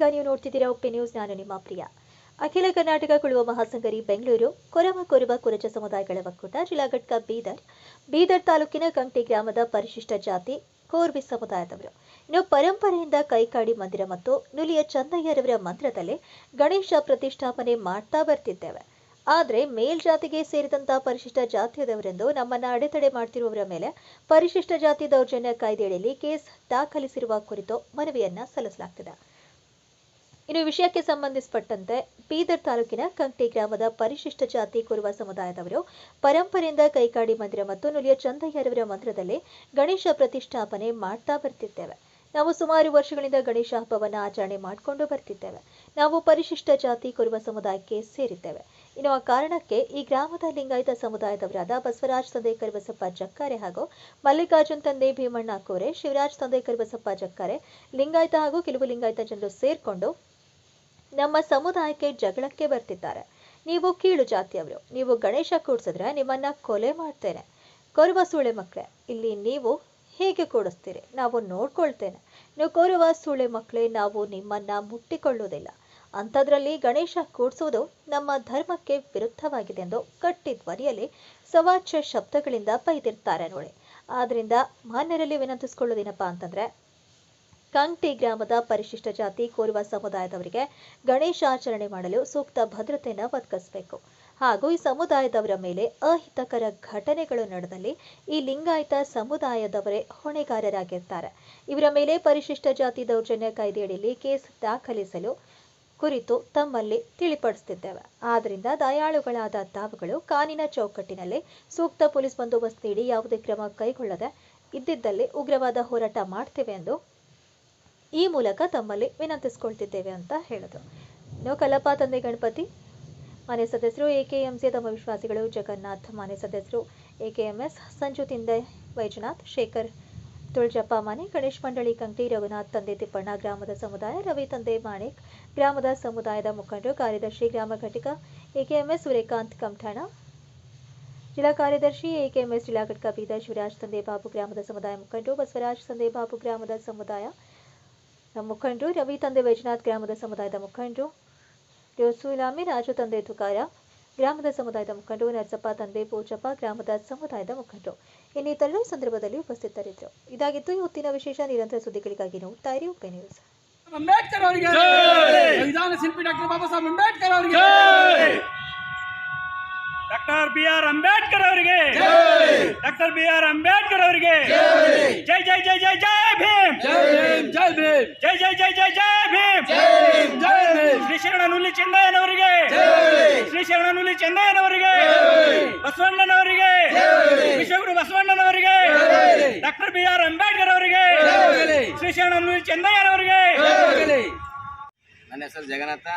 ಇದೀಗ ನೀವು ನೋಡ್ತಿದ್ದೀರಾ ಉಪ್ಪಿ ನ್ಯೂಸ್, ನಾನು ನಿಮ್ಮ ಪ್ರಿಯ. ಅಖಿಲ ಕರ್ನಾಟಕ ಕುಳುವ ಮಹಾಸಂಗರಿ ಬೆಂಗಳೂರು ಕೊರವ ಕೊರವ ಕುರಚ ಸಮುದಾಯಗಳ ಒಕ್ಕೂಟ, ಜಿಲ್ಲಾ ಘಟಕ ಬೀದರ್ ಬೀದರ್ ತಾಲೂಕಿನ ಕಂಟಿ ಗ್ರಾಮದ ಪರಿಶಿಷ್ಟ ಜಾತಿ ಕೋರ್ಬಿ ಸಮುದಾಯದವರು. ಇನ್ನು ಪರಂಪರೆಯಿಂದ ಕೈಕಾಡಿ ಮಂದಿರ ಮತ್ತು ನುಲಿಯ ಚಂದಯ್ಯರವರ ಮಂತ್ರದಲ್ಲಿ ಗಣೇಶ ಪ್ರತಿಷ್ಠಾಪನೆ ಮಾಡ್ತಾ ಬರ್ತಿದ್ದೇವೆ. ಆದರೆ ಮೇಲ್ಜಾತಿಗೆ ಸೇರಿದಂತ ಪರಿಶಿಷ್ಟ ಜಾತಿಯದವರೆಂದು ನಮ್ಮನ್ನ ಅಡೆತಡೆ ಮಾಡ್ತಿರುವವರ ಮೇಲೆ ಪರಿಶಿಷ್ಟ ಜಾತಿ ದೌರ್ಜನ್ಯ ಕಾಯ್ದೆಯಡಿಯಲ್ಲಿ ಕೇಸ್ ದಾಖಲಿಸಿರುವ ಕುರಿತು ಮನವಿಯನ್ನ ಸಲ್ಲಿಸಲಾಗ್ತಿದೆ. ಇನ್ನು ವಿಷಯಕ್ಕೆ ಸಂಬಂಧಿಸಿಪಟ್ಟಂತೆ ಬೀದರ್ ತಾಲೂಕಿನ ಕಂಕ್ಟಿ ಗ್ರಾಮದ ಪರಿಶಿಷ್ಟ ಜಾತಿ ಕುರುವ ಸಮುದಾಯದವರು ಪರಂಪರೆಯಿಂದ ಕೈಕಾಡಿ ಮಂದಿರ ಮತ್ತು ನುಲಿಯ ಚಂದಯ್ಯರವರ ಮಂದಿರದಲ್ಲಿ ಗಣೇಶ ಪ್ರತಿಷ್ಠಾಪನೆ ಮಾಡ್ತಾ ಬರ್ತಿದ್ದೇವೆ. ನಾವು ಸುಮಾರು ವರ್ಷಗಳಿಂದ ಗಣೇಶ ಹಬ್ಬವನ್ನು ಆಚರಣೆ ಮಾಡಿಕೊಂಡು ಬರ್ತಿದ್ದೇವೆ. ನಾವು ಪರಿಶಿಷ್ಟ ಜಾತಿ ಕುರುವ ಸಮುದಾಯಕ್ಕೆ ಸೇರಿದ್ದೇವೆ. ಇನ್ನು ಆ ಕಾರಣಕ್ಕೆ ಈ ಗ್ರಾಮದ ಲಿಂಗಾಯತ ಸಮುದಾಯದವರಾದ ಬಸವರಾಜ್ ತಂದೆ ಕರಿಬಸಪ್ಪ ಜಕ್ಕಾರೆ ಹಾಗೂ ಮಲ್ಲಿಕಾರ್ಜುನ್ ತಂದೆ ಭೀಮಣ್ಣ ಕೋರೆ, ಶಿವರಾಜ್ ತಂದೆ ಕರಿಬಸಪ್ಪ ಜಕ್ಕಾರೆ, ಲಿಂಗಾಯತ ಹಾಗೂ ಕೆಲವು ಲಿಂಗಾಯತ ಜನರು ಸೇರ್ಕೊಂಡು ನಮ್ಮ ಸಮುದಾಯಕ್ಕೆ ಜಗಳಕ್ಕೆ ಬರ್ತಿದ್ದಾರೆ. ನೀವು ಕೀಳು ಜಾತಿಯವರು. ನೀವು ಗಣೇಶ ಕೂಡ್ಸಿದ್ರೆ ನಿಮ್ಮನ್ನ ಕೊಲೆ ಮಾಡ್ತೇನೆ. ಕೊರುವ ಸೂಳೆ ಮಕ್ಕಳೇ, ಇಲ್ಲಿ ನೀವು ಹೇಗೆ ಕೂಡಿಸ್ತೀರಿ? ನಾವು ನೋಡ್ಕೊಳ್ತೇನೆ. ನೀವು ಕೊರುವ ಸೂಳೆ ಮಕ್ಕಳೇ, ನಾವು ನಿಮ್ಮನ್ನ ಮುಟ್ಟಿಕೊಳ್ಳುವುದಿಲ್ಲ. ಅಂಥದ್ರಲ್ಲಿ ಗಣೇಶ ಕೂಡಿಸುವುದು ನಮ್ಮ ಧರ್ಮಕ್ಕೆ ವಿರುದ್ಧವಾಗಿದೆ ಎಂದು ಕಟ್ಟಿ ಧ್ವನಿಯಲ್ಲಿ ಸವಾಚ್ಯ ಶಬ್ದಗಳಿಂದ ಬೈದಿರ್ತಾರೆ ನೋಡಿ. ಆದ್ರಿಂದ ಮಾನ್ಯರಲ್ಲಿ ವಿನಂತಿಸ್ಕೊಳ್ಳೋದೇನಪ್ಪ ಅಂತಂದ್ರೆ ಕಂಗ್ಟಿ ಗ್ರಾಮದ ಪರಿಶಿಷ್ಟ ಜಾತಿ ಕೋರುವ ಸಮುದಾಯದವರಿಗೆ ಗಣೇಶ ಆಚರಣೆ ಮಾಡಲು ಸೂಕ್ತ ಭದ್ರತೆಯನ್ನು ಒದಗಿಸಬೇಕು. ಹಾಗೂ ಈ ಸಮುದಾಯದವರ ಮೇಲೆ ಅಹಿತಕರ ಘಟನೆಗಳು ನಡೆದಲ್ಲಿ ಈ ಲಿಂಗಾಯತ ಸಮುದಾಯದವರೇ ಹೊಣೆಗಾರರಾಗಿರ್ತಾರೆ. ಇವರ ಮೇಲೆ ಪರಿಶಿಷ್ಟ ಜಾತಿ ದೌರ್ಜನ್ಯ ಕಾಯ್ದೆಯಡಿಯಲ್ಲಿ ಕೇಸ್ ದಾಖಲಿಸಲು ಕುರಿತು ತಮ್ಮಲ್ಲಿ ತಿಳಿಪಡಿಸುತ್ತಿದ್ದೇವೆ. ಆದ್ದರಿಂದ ದಯಾಳುಗಳಾದ ತಾವುಗಳು ಕಾನಿನ ಚೌಕಟ್ಟಿನಲ್ಲಿ ಸೂಕ್ತ ಪೊಲೀಸ್ ಬಂದೋಬಸ್ತ್ ನೀಡಿ ಯಾವುದೇ ಕ್ರಮ ಕೈಗೊಳ್ಳದೆ ಇದ್ದಿದ್ದಲ್ಲಿ ಉಗ್ರವಾದ ಹೋರಾಟ ಮಾಡ್ತೇವೆ ಎಂದು ಈ ಮೂಲಕ ತಮ್ಮಲ್ಲಿ ವಿನಂತಿಸಿಕೊಳ್ತಿದ್ದೇವೆ ಅಂತ ಹೇಳಿದ್ರು ಇನ್ನು ಕಲ್ಲಪ್ಪ ತಂದೆ ಗಣಪತಿ ಮನೆ ಸದಸ್ಯರು ಎಕೆಎಂಸಿ ತಮ್ಮ ವಿಶ್ವಾಸಿಗಳು ಜಗನ್ನಾಥ್ ಮನೆ ಸದಸ್ಯರು ಎಕೆಎಂಎಸ್ ಸಂಜು ತಿಂದೆ ವೈಜನಾಥ್, ಶೇಖರ್ ತುಳಜಪ್ಪ ಮನೆ ಗಣೇಶ್ ಮಂಡಳಿ ಕಂಕ್ಟಿ ರಘುನಾಥ್, ತಂದೆ ತಿಪ್ಪಣ್ಣ ಗ್ರಾಮದ ಸಮುದಾಯ, ರವಿ ತಂದೆ ಮಾಣಿಕ್, ಗ್ರಾಮದ ಸಮುದಾಯದ ಮುಖಂಡರು, ಕಾರ್ಯದರ್ಶಿ ಗ್ರಾಮ ಘಟಕ ಎಕೆಎಂಎಸ್ ಸೂರ್ಯಕಾಂತ್ ಕಮಠಾಣ ಜಿಲ್ಲಾ ಕಾರ್ಯದರ್ಶಿ ಎಕೆಎಂಎಸ್ ಜಿಲ್ಲಾ ಘಟಕ ಬೀದರ್ ಶಿವರಾಜ್ ತಂದೆ ಬಾಬು ಗ್ರಾಮದ ಸಮುದಾಯ ಮುಖಂಡರು ಬಸವರಾಜ್ ತಂದೆ ಬಾಬು ಗ್ರಾಮದ ಸಮುದಾಯ ನಮ್ಮ ಮುಖಂಡರು ರವಿ ತಂದೆ ವೈಜನಾಥ್ ಗ್ರಾಮದ ಸಮುದಾಯದ ಮುಖಂಡರು ಯೋಸುಲಾಮಿ ರಾಜು ತಂದೆ ತುಕಾರ ಗ್ರಾಮದ ಸಮುದಾಯದ ಮುಖಂಡರು ನರಸಪ್ಪ ತಂದೆ ಪೂಜಪ್ಪ ಗ್ರಾಮದ ಸಮುದಾಯದ ಮುಖಂಡರು. ಇನ್ನಿತರರು ಸಂದರ್ಭದಲ್ಲಿ ಉಪಸ್ಥಿತರಿದ್ದರು. ಇದಾಗಿತ್ತು ಇವತ್ತಿನ ವಿಶೇಷ ನಿರಂತರ ಸುದ್ದಿಗಳಿಗಾಗಿ ನೋಡ್ತಾ ಇರಿ ಉಪೆ ನ್ಯೂಸ್ ಅಂಬೇಡ್ಕರ್ ಅವರಿಗೆ ಸಂವಿಧಾನ ಶಿಲ್ಪಿ doctor Baba Saheb doctor B R Ambedkar ಅವರಿಗೆ ಡಾಕ್ಟರ್ ಬಿ ಆರ್ ಅಂಬೇಡ್ಕರ್ ಅವರಿಗೆ ಜೈ ಜೈ ಜೈ ಜೈ ಜೈ ಭೀಮ್ ಜೈ ಭೀಮ್ ಜೈ ಭೀಮ್ ಜೈ ಜೈ ಜೈ ಜೈ ಜೈ ಭೀಮ್ ಜೈ ಭೀಮ್ ಶ್ರೀ ಶರಣ ನುಲಿ ಚೆನ್ನಯ್ಯನವರಿಗೆ ಶ್ರೀ ಶರಣ ನುಲಿ ಚೆನ್ನಯ್ಯನವರಿಗೆ ಬಸವಣ್ಣನವರಿಗೆ ವಿಶ್ವಗುರು ಬಸವಣ್ಣನವರಿಗೆ ಡಾಕ್ಟರ್ ಬಿ ಆರ್ ಅಂಬೇಡ್ಕರ್ ಅವರಿಗೆ ಶ್ರೀ ಶರಣ ನುಲಿ ಚೆನ್ನಯ್ಯನವರಿಗೆ ನನ್ನ ಹೆಸರು ಜಗನ್ನಾಥ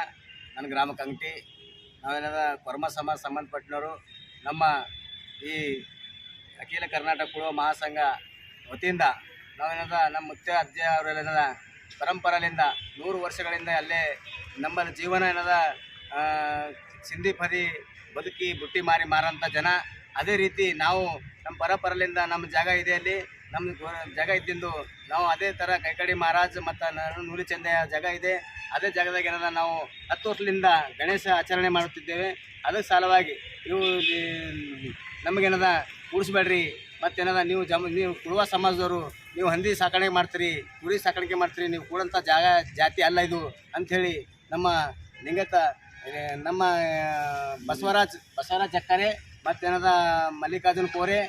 ನನ್ನ ಗ್ರಾಮ ಕಂಗ್ಟಿ ನಾವೇನಾದ ಕೊರ್ಮ ಸಮಾಜ ಸಂಬಂಧಪಟ್ಟನವರು. ನಮ್ಮ ಈ ಅಖಿಲ ಕರ್ನಾಟಕ ಕುಳುವ ಮಹಾಸಂಘ ವತಿಯಿಂದ ನಾವೇನದ ನಮ್ಮ ಮುಖ್ಯ ಅಜ್ಜ ಅವರೆಲ್ಲ ಪರಂಪರೆಯಿಂದ ನೂರು ವರ್ಷಗಳಿಂದ ಅಲ್ಲೇ ನಮ್ಮ ಜೀವನ ಏನದ ಸಿಂಧಿ ಪದಿ ಬದುಕಿ ಬುಟ್ಟಿ ಮಾರಿ ಮಾರಂಥ ಜನ. ಅದೇ ರೀತಿ ನಾವು ನಮ್ಮ ಪರಂಪರೆಯಿಂದ ನಮ್ಮ ಜಾಗ ಇದೆ ಅಲ್ಲಿ. ನಮ್ಮ ಗೊ- ಜಾಗ ಇದ್ದಿಂದು ನಾವು ಅದೇ ಥರ ಕೈಕಡಿ ಮಹಾರಾಜ್ ಮತ್ತು ನೂಲಿ ಚಂದೆಯ ಜಾಗ ಇದೆ. ಅದೇ ಜಾಗದಾಗ ಏನದ ನಾವು ಹತ್ತು ವರ್ಷದಿಂದ ಗಣೇಶ ಆಚರಣೆ ಮಾಡುತ್ತಿದ್ದೇವೆ. ಅದಕ್ಕೆ ಸಲುವಾಗಿ ನೀವು ನಮಗೇನದ ಕೂಡಿಸ್ಬೇಡ್ರಿ ಮತ್ತೇನದ ನೀವು ಜಮ ನೀವು ಕುಳುವ ಸಮಾಜದವರು, ನೀವು ಹಂದಿ ಸಾಕಾಣಿಕೆ ಮಾಡ್ತೀರಿ, ಕುರಿ ಸಾಕಾಣಿಕೆ ಮಾಡ್ತೀರಿ, ನೀವು ಕೂಡಂಥ ಜಾಗ ಜಾತಿ ಅಲ್ಲ ಇದು ಅಂಥೇಳಿ ನಮ್ಮ ಲಿಂಗತ ನಮ್ಮ ಬಸವರಾಜ್ ಬಸವರಾಜ್ ಜಕ್ಕರೆ ಮತ್ತೇನದ ಮಲ್ಲಿಕಾರ್ಜುನ್ ಕೋರೆ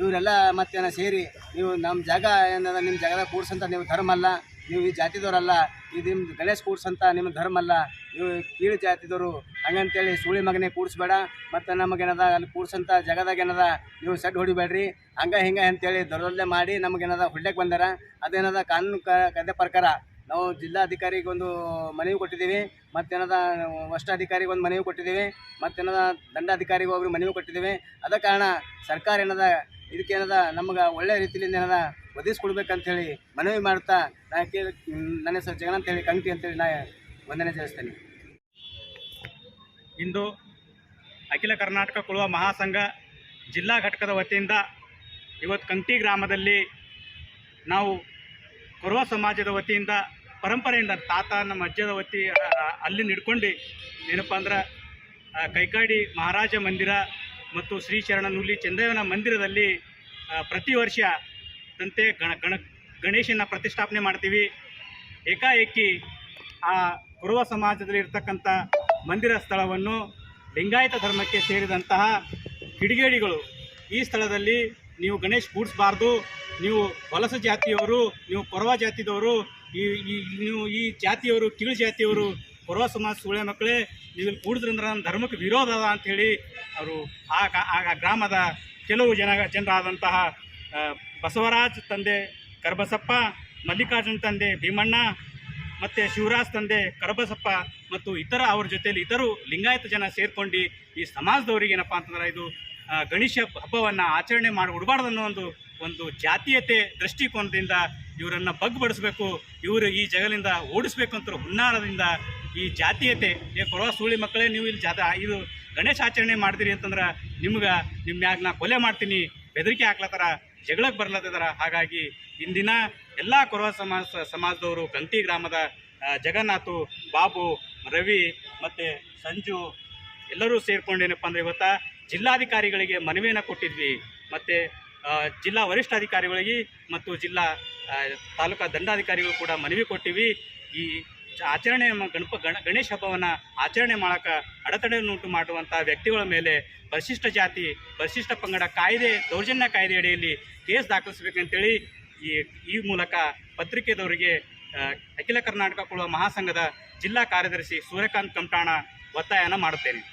ಇವರೆಲ್ಲ ಮತ್ತೇನ ಸೇರಿ, ನೀವು ನಮ್ಮ ಜಾಗ ಏನದ ನಿಮ್ಮ ಜಾಗದಾಗ ಕೂಡ್ಸಂತ ನೀವು ಧರ್ಮ ಅಲ್ಲ, ನೀವು ಈ ಜಾತಿದವರಲ್ಲ ಇದು ನಿಮ್ಮ ಗಣೇಶ್ ಕೂಡ್ಸಂತ ನಿಮ್ಮ ಧರ್ಮ ಅಲ್ಲ, ನೀವು ಕೀಳು ಜಾತಿದವರು, ಹಂಗಂತೇಳಿ ಸುಳಿ ಮಗನೇ ಕೂಡಿಸ್ಬೇಡ ಮತ್ತು ನಮಗೇನದ ಅಲ್ಲಿ ಕೂಡ್ಸಂತ ಜಾಗದಾಗ ಏನದ, ನೀವು ಸೆಡ್ ಹೊಡಿಬೇಡ್ರಿ, ಹಂಗೆ ಹಿಂಗೆ ಅಂತೇಳಿ ದೊಡ್ಡದಲ್ಲೇ ಮಾಡಿ ನಮಗೇನದ ಹುಡ್ಡಕ್ಕೆ ಬಂದಾರ, ಅದೇನದ ಕಾನೂನು ಕಾಯ್ದೆ ಪ್ರಕಾರ ನಾವು ಜಿಲ್ಲಾಧಿಕಾರಿಗೆ ಒಂದು ಮನವಿ ಕೊಟ್ಟಿದ್ದೀವಿ, ಮತ್ತೇನದ ವಷ್ಟಾಧಿಕಾರಿಗೆ ಒಂದು ಮನವಿ ಕೊಟ್ಟಿದ್ದೀವಿ, ಮತ್ತೇನದ ದಂಡಾಧಿಕಾರಿಗೆ ಒಬ್ರು ಮನವಿ ಕೊಟ್ಟಿದ್ದೀವಿ, ಅದ ಕಾರಣ ಸರ್ಕಾರ ಏನದ ಇದಕ್ಕೇನದ ನಮ್ಗೆ ಒಳ್ಳೆ ರೀತಿಯಿಂದ ಏನದ ಒದಗಿಸ್ಕೊಡ್ಬೇಕಂತ ಹೇಳಿ ಮನವಿ ಮಾಡ್ತಾ ನಾ ನನ್ನ ಹೆಸರು ಜಗನ್ ಅಂತ ಹೇಳಿ ಕಂಗ್ಟಿ ಅಂತೇಳಿ ನಾ ವಂದನೆ ತಿಳಿಸ್ತೇನೆ ಇಂದು ಅಖಿಲ ಕರ್ನಾಟಕ ಕುಳುವ ಮಹಾಸಂಘ ಜಿಲ್ಲಾ ಘಟಕದ ವತಿಯಿಂದ ಇವತ್ತು ಕಂಟಿ ಗ್ರಾಮದಲ್ಲಿ ನಾವು ಕುರುವ ಸಮಾಜದ ವತಿಯಿಂದ ಪರಂಪರೆಯಿಂದ ತಾತ ನಮ್ಮ ಅಜ್ಜದ ವತಿ ಅಲ್ಲಿ ನಿಡ್ಕೊಂಡು ಏನಪ್ಪ ಅಂದ್ರೆ ಕೈಕಾಡಿ ಮಹಾರಾಜ ಮಂದಿರ ಮತ್ತು ಶ್ರೀ ಶರಣ ನೂಲಿ ಚಂದಯ್ಯನ ಮಂದಿರದಲ್ಲಿ ಪ್ರತಿ ವರ್ಷ ತಂತೆ ಗಣ ಗಣ, ಗಣೇಶನ ಪ್ರತಿಷ್ಠಾಪನೆ ಮಾಡ್ತೀವಿ. ಏಕಾಏಕಿ ಆ ಕುರುವ ಸಮಾಜದಲ್ಲಿ ಇರ್ತಕ್ಕಂಥ ಮಂದಿರ ಸ್ಥಳವನ್ನು ಲಿಂಗಾಯತ ಧರ್ಮಕ್ಕೆ ಸೇರಿದಂತಹ ಕಿಡಿಗೇಡಿಗಳು ಈ ಸ್ಥಳದಲ್ಲಿ ನೀವು ಗಣೇಶ್ ಕೂಡಿಸ್ಬಾರ್ದು, ನೀವು ವಲಸ ಜಾತಿಯವರು, ನೀವು ಕೊರವ ಜಾತಿದವರು, ಈ ನೀವು ಈ ಜಾತಿಯವರು ಕೀಳು ಜಾತಿಯವರು ಕೊರವ ಸಮಾಜ ಸುಳೆ ಮಕ್ಕಳೇ, ನೀವು ಇಲ್ಲಿ ಕೂಡಿದ್ರಂದ್ರೆ ನನ್ನ ಧರ್ಮಕ್ಕೆ ವಿರೋಧ ಅದ ಅಂಥೇಳಿ ಅವರು ಆ ಆ ಗ್ರಾಮದ ಕೆಲವು ಜನ, ಜನರಾದಂತಹ ಬಸವರಾಜ್ ತಂದೆ, ಕರಬಸಪ್ಪ, ಮಲ್ಲಿಕಾರ್ಜುನ್ ತಂದೆ, ಭೀಮಣ್ಣ, ಮತ್ತು ಶಿವರಾಜ್ ತಂದೆ, ಕರಬಸಪ್ಪ ಮತ್ತು ಇತರ ಅವ್ರ ಜೊತೆಯಲ್ಲಿ ಇತರು ಲಿಂಗಾಯತ ಜನ ಸೇರ್ಕೊಂಡು ಈ ಸಮಾಜದವರಿಗೆ ಏನಪ್ಪ ಅಂತಂದ್ರೆ ಇದು ಗಣೇಶ ಹಬ್ಬವನ್ನು ಆಚರಣೆ ಮಾಡಿ, ಉಡಬಾರ್ದು ಅನ್ನೋ ಒಂದು ಒಂದು ಜಾತೀಯತೆ ದೃಷ್ಟಿಕೋನದಿಂದ ಇವರನ್ನು ಬಗ್ಬಡಿಸ್ಬೇಕು ಇವರು ಈ ಜಗಲಿಂದ ಓಡಿಸ್ಬೇಕು ಅಂತ ಹುನ್ನಾರದಿಂದ ಈ ಜಾತೀಯತೆ, ಏ, ಕೊರವ ಸುಳಿ ಮಕ್ಕಳೇ, ನೀವು ಇಲ್ಲಿ ಜಾತ, ಇದು ಗಣೇಶ ಆಚರಣೆ ಮಾಡ್ತೀರಿ ಅಂತಂದ್ರೆ ನಿಮ್ಗೆ ನಿಮ್ಮ ಮ್ಯಾಗ ನಾ ಕೊಲೆ ಮಾಡ್ತೀನಿ, ಬೆದರಿಕೆ ಹಾಕ್ಲತ್ತಾರ ಜಗಳಕ್ಕೆ ಬರ್ಲತ್ತಿದಾರ. ಹಾಗಾಗಿ ಇಂದಿನ ಎಲ್ಲ ಕೊರವ ಸಮಾಜ, ಸಮಾಜದವರು, ಗಂಟಿ ಗ್ರಾಮದ ಜಗನ್ನಾಥು, ಬಾಬು, ರವಿ ಮತ್ತು ಸಂಜು ಎಲ್ಲರೂ ಸೇರಿಕೊಂಡೇನಪ್ಪ ಅಂದ್ರೆ ಇವತ್ತು ಜಿಲ್ಲಾಧಿಕಾರಿಗಳಿಗೆ ಮನವಿಯನ್ನು ಕೊಟ್ಟಿದ್ವಿ. ಮತ್ತು ಜಿಲ್ಲಾ ವರಿಷ್ಠಾಧಿಕಾರಿಗಳಿಗೆ ಮತ್ತು ಜಿಲ್ಲಾ ತಾಲೂಕಾ ದಂಡಾಧಿಕಾರಿಗಳು ಕೂಡ ಮನವಿ ಕೊಟ್ಟಿವಿ. ಈ ಆಚರಣೆ ಗಣಪ ಗಣ ಗಣೇಶ ಹಬ್ಬವನ್ನು ಆಚರಣೆ ಮಾಡೋಕೆ ಅಡೆತಡೆಯನ್ನುಂಟು ಮಾಡುವಂಥ ವ್ಯಕ್ತಿಗಳ ಮೇಲೆ ಪರಿಶಿಷ್ಟ ಜಾತಿ, ಪರಿಶಿಷ್ಟ ಪಂಗಡ ಕಾಯ್ದೆ, ದೌರ್ಜನ್ಯ ಕಾಯ್ದೆ ಅಡಿಯಲ್ಲಿ ಕೇಸ್ ದಾಖಲಿಸಬೇಕಂತೇಳಿ ಈ ಈ ಮೂಲಕ ಪತ್ರಿಕೆದವರಿಗೆ ಅಖಿಲ ಕರ್ನಾಟಕ ಕುಳುವ ಮಹಾಸಂಘದ ಜಿಲ್ಲಾ ಕಾರ್ಯದರ್ಶಿ ಸೂರ್ಯಕಾಂತ್ ಕಂಟಾಣ ಒತ್ತಾಯನ ಮಾಡುತ್ತೇನೆ.